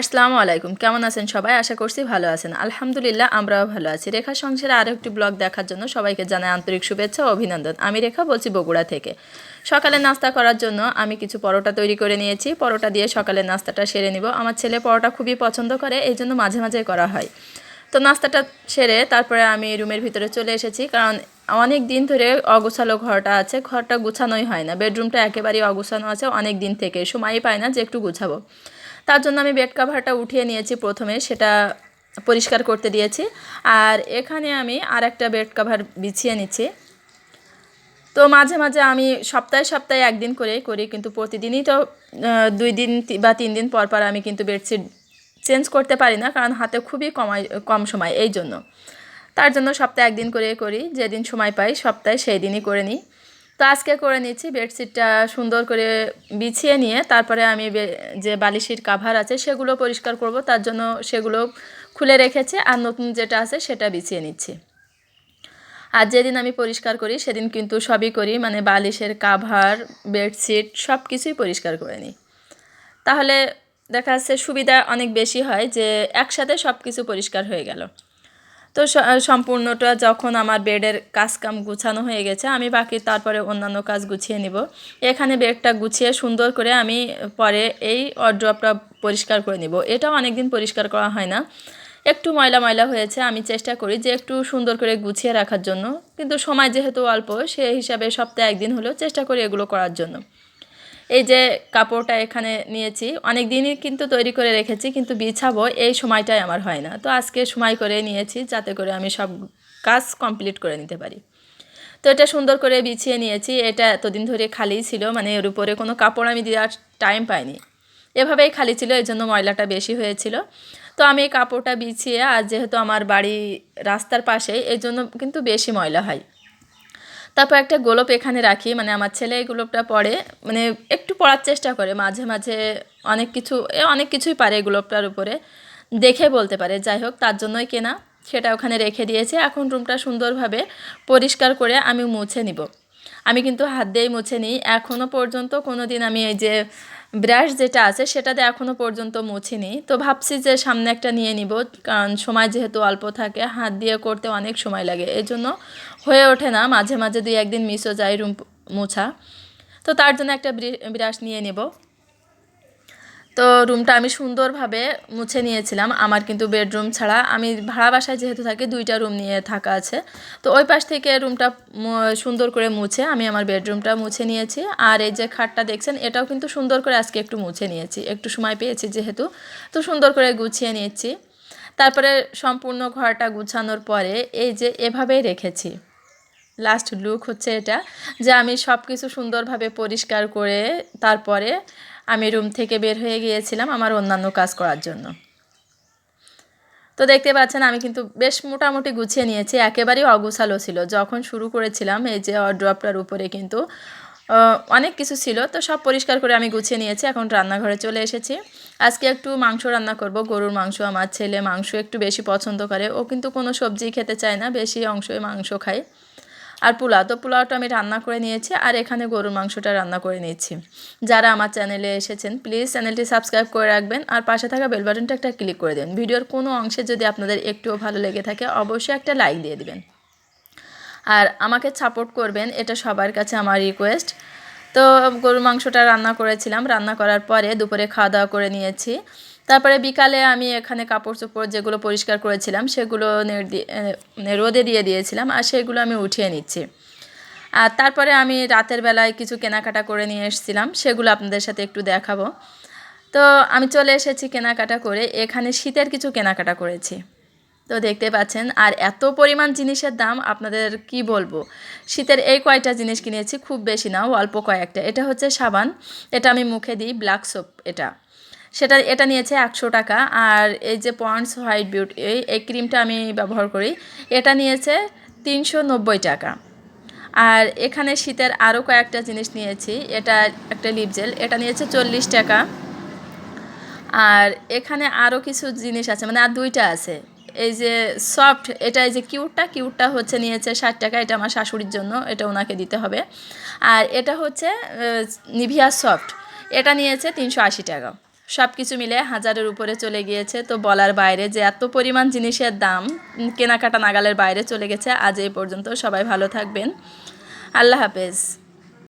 আসসালামু আলাইকুম। কেমন আছেন সবাই? আশা করছি ভালো আছেন। আলহামদুলিল্লাহ, আমরাও ভালো আছি। রেখা সংসারে আরও একটি ব্লগ দেখার জন্য সবাইকে জানাই আন্তরিক শুভেচ্ছা ও অভিনন্দন। আমি রেখা বলছি বগুড়া থেকে। সকালে নাস্তা করার জন্য আমি কিছু পরোটা তৈরি করে নিয়েছি। পরোটা দিয়ে সকালের নাস্তাটা সেরে নিব। আমার ছেলে পরোটা খুবই পছন্দ করে, এই জন্য মাঝে মাঝে করা হয়। তো নাস্তাটা সেরে তারপরে আমি রুমের ভিতরে চলে এসেছি। কারণ অনেক দিন ধরে অগোছালো ঘরটা আছে। ঘরটা গুছানোই হয় না। বেডরুমটা একেবারেই অগোছানো আছে। অনেক দিন থেকে সময়ই পায় না যে একটু গুছাবো। তার জন্য আমি বেড কাভারটা উঠিয়ে নিয়েছি প্রথমে, সেটা পরিষ্কার করতে দিয়েছি। আর এখানে আমি আর একটা বেড কাভার বিছিয়ে নিচ্ছি। তো মাঝে মাঝে আমি সপ্তাহে সপ্তাহে একদিন করেই করি, কিন্তু প্রতিদিনই তো দুই দিন বা তিন দিন পর পর আমি কিন্তু বেডশিট চেঞ্জ করতে পারি না, কারণ হাতে খুবই কমাই কম সময় এই জন্য তার জন্য সপ্তাহে একদিন করে করি, যেদিন সময় পাই সপ্তাহে সেই দিনই করে নিই। তো আজকে করে নিচ্ছি বেডশিটটা সুন্দর করে বিছিয়ে নিয়ে তারপরে আমি যে বালিশের কাভার আছে সেগুলো পরিষ্কার করব, তার জন্য সেগুলো খুলে রেখেছি আর নতুন যেটা আছে সেটা বিছিয়ে নিচ্ছি। আর যেদিন আমি পরিষ্কার করি সেদিন কিন্তু সবই করি মানে বালিশের কাভার বেডশিট সব কিছুই পরিষ্কার করে নিই। তাহলে দেখা যাচ্ছে সুবিধা অনেক বেশি হয় যে একসাথে সব কিছু পরিষ্কার হয়ে গেল। তো সম্পূর্ণটা যখন আমার বেডের কাজ কাম গুছানো হয়ে গেছে, আমি বাকি তারপরে অন্যান্য কাজ গুছিয়ে নিব। এখানে বেডটা গুছিয়ে সুন্দর করে আমি পরে এই অড্রপটা পরিষ্কার করে নিব। এটাও অনেক দিন পরিষ্কার করা হয় না। একটু ময়লা ময়লা হয়েছে, আমি চেষ্টা করি যে একটু সুন্দর করে গুছিয়ে রাখার জন্য। কিন্তু সময় যেহেতু অল্প সেই হিসাবে সপ্তাহে একদিন হলেও চেষ্টা করি এগুলো করার জন্য। এই যে কাপড়টা এখানে নিয়েছি অনেক দিনই কিন্তু তৈরি করে রেখেছি, কিন্তু বিছাবো এই সময়টাই আমার হয় না। তো আজকে সময় করে নিয়েছি, যাতে করে আমি সব কাজ কমপ্লিট করে নিতে পারি। তো এটা সুন্দর করে বিছিয়ে নিয়েছি, এটা এতদিন ধরে খালিই ছিল মানে এর উপরে কোনো কাপড় আমি দেওয়ার টাইম পাইনি। এভাবেই খালি ছিল এই জন্য ময়লাটা বেশি হয়েছিল। তো আমি এই কাপড়টা বিছিয়ে, আর যেহেতু আমার বাড়ি রাস্তার পাশে এই জন্য কিন্তু বেশি ময়লা হয়। তারপর একটা গোলপ এখানে রাখি মানে আমার ছেলে এই গোলপটা পড়ে মানে একটু পড়ার চেষ্টা করে, মাঝে মাঝে অনেক কিছু, এ অনেক কিছুই পারে এই গোলপটার উপরে, দেখে বলতে পারে, যাই হোক তার জন্যই কেনা, সেটা ওখানে রেখে দিয়েছে, এখন রুমটা সুন্দরভাবে পরিষ্কার করে আমি মুছে নিব। আমি কিন্তু হাত দিয়েই মুছে নিই এখনও পর্যন্ত কোনো দিন আমি এই যে ব্রাশ যেটা আছে সেটা দিয়ে এখনও পর্যন্ত মুছিনি। তো ভাবছি যে সামনে একটা নিয়ে নিব, কারণ সময় যেহেতু অল্প থাকে, হাত দিয়ে করতে অনেক সময় লাগে। এই জন্য হয়ে ওঠে না, মাঝে মাঝে দুই একদিন মিশো যায় রুম মোছা। তো তার জন্য একটা ব্রি- ব্রাশ নিয়ে নেব। তো রুমটা আমি সুন্দরভাবে মুছে নিয়েছিলাম। আমার কিন্তু বেডরুম ছাড়া। আমি ভাড়া বাসায় যেহেতু থাকি, দুইটা রুম নিয়ে থাকা আছে। তো ওই পাশ থেকে রুমটা সুন্দর করে মুছে আমি আমার বেডরুমটা মুছে নিয়েছি। আর এই যে খাটটা দেখছেন, এটাও কিন্তু সুন্দর করে আজকে একটু মুছে নিয়েছি। একটু সময় পেয়েছি যেহেতু, তো সুন্দর করে গুছিয়ে নিয়েছি। তারপরে সম্পূর্ণ ঘরটা গুছানোর পরে এই যে এভাবেই রেখেছি। লাস্ট লুক হচ্ছে এটা, যে আমি সব কিছু সুন্দরভাবে পরিষ্কার করে তারপরে আমি রুম থেকে বের হয়ে গিয়েছিলাম আমার অন্যান্য কাজ করার জন্য। তো দেখতে পাচ্ছেন, আমি কিন্তু বেশ মোটামুটি গুছিয়ে নিয়েছি, একেবারেই অগুছালো ছিল। যখন শুরু করেছিলাম, এই যে ড্রপটার উপরে কিন্তু অনেক কিছু ছিল, তো সব পরিষ্কার করে আমি গুছিয়ে নিয়েছি। এখন রান্নাঘরে চলে এসেছি। আজকে একটু মাংস রান্না করব, গরুর মাংস, আমার ছেলে মাংস একটু বেশি পছন্দ করে। ও কিন্তু কোনো সবজি খেতে চায় না, বেশি অংশই মাংস খায়। আর পোলাও, তো পোলাওটা আমি রান্না করে নিয়েছি আর এখানে গরুর মাংসটা রান্না করে নিয়েছি। যারা আমার চ্যানেলে এসেছেন প্লিজ চ্যানেলটি সাবস্ক্রাইব করে রাখবেন আর পাশে থাকা বেল বাটনটা একটা ক্লিক করে দেন। ভিডিওর কোনো অংশে যদি আপনাদের একটুও ভালো লেগে থাকে, অবশ্যই একটা লাইক দিয়ে দিবেন। আর আমাকে সাপোর্ট করবেন, এটা সবার কাছে আমার রিকোয়েস্ট তো গরুর মাংসটা রান্না করেছিলাম, রান্না করার পরে দুপুরে খাওয়া দাওয়া করে নিয়েছি। তারপরে বিকালে আমি এখানে কাপড় চোপড় যেগুলো পরিষ্কার করেছিলাম, সেগুলো রোদে দিয়ে দিয়েছিলাম আর সেগুলো আমি উঠিয়ে নিচ্ছি। আর তারপরে আমি রাতের বেলায় কিছু কেনাকাটা করে নিয়ে এসেছিলাম, সেগুলো আপনাদের সাথে একটু দেখাবো। তো আমি চলে এসেছি কেনাকাটা করে, এখানে শীতের কিছু কেনাকাটা করেছি। তো দেখতে পাচ্ছেন, আর এত পরিমাণ জিনিসের দাম, আপনাদের কি বলব? শীতের এই কয়টা জিনিস কিনেছি, খুব বেশি না, অল্প কয়েকটা। এটা হচ্ছে সাবান, এটা আমি মুখে দিই, ব্ল্যাক সোপ এটা। সেটা, এটা নিয়েছে একশো টাকা। আর এই যে পয়েন্টস হোয়াইট বিউটি, এই ক্রিমটা আমি ব্যবহার করি, এটা নিয়েছে তিনশো নব্বই টাকা। আর এখানে শীতের আরও কয়েকটা জিনিস নিয়েছি, এটা একটা লিপ জেল এটা নিয়েছে চল্লিশ টাকা। আর এখানে আরও কিছু জিনিস আছে মানে আর দুইটা আছে। এই যে সফট এটা এই যে কিউটটা কিউটটা হচ্ছে নিয়েছে ষাট টাকা, এটা আমার শাশুড়ির জন্য, এটা ওনাকে দিতে হবে। আর এটা হচ্ছে নিভিয়া সফট এটা নিয়েছে তিনশো আশি টাকা। সব কিছু মিলে হাজারের উপরে চলে গিয়েছে। তো বলার বাইরে যে এত পরিমাণ জিনিসের দাম কেনাকাটা নাগালের বাইরে চলে গেছে। আজ এই পর্যন্ত সবাই ভালো থাকবেন। আল্লাহ হাফেজ।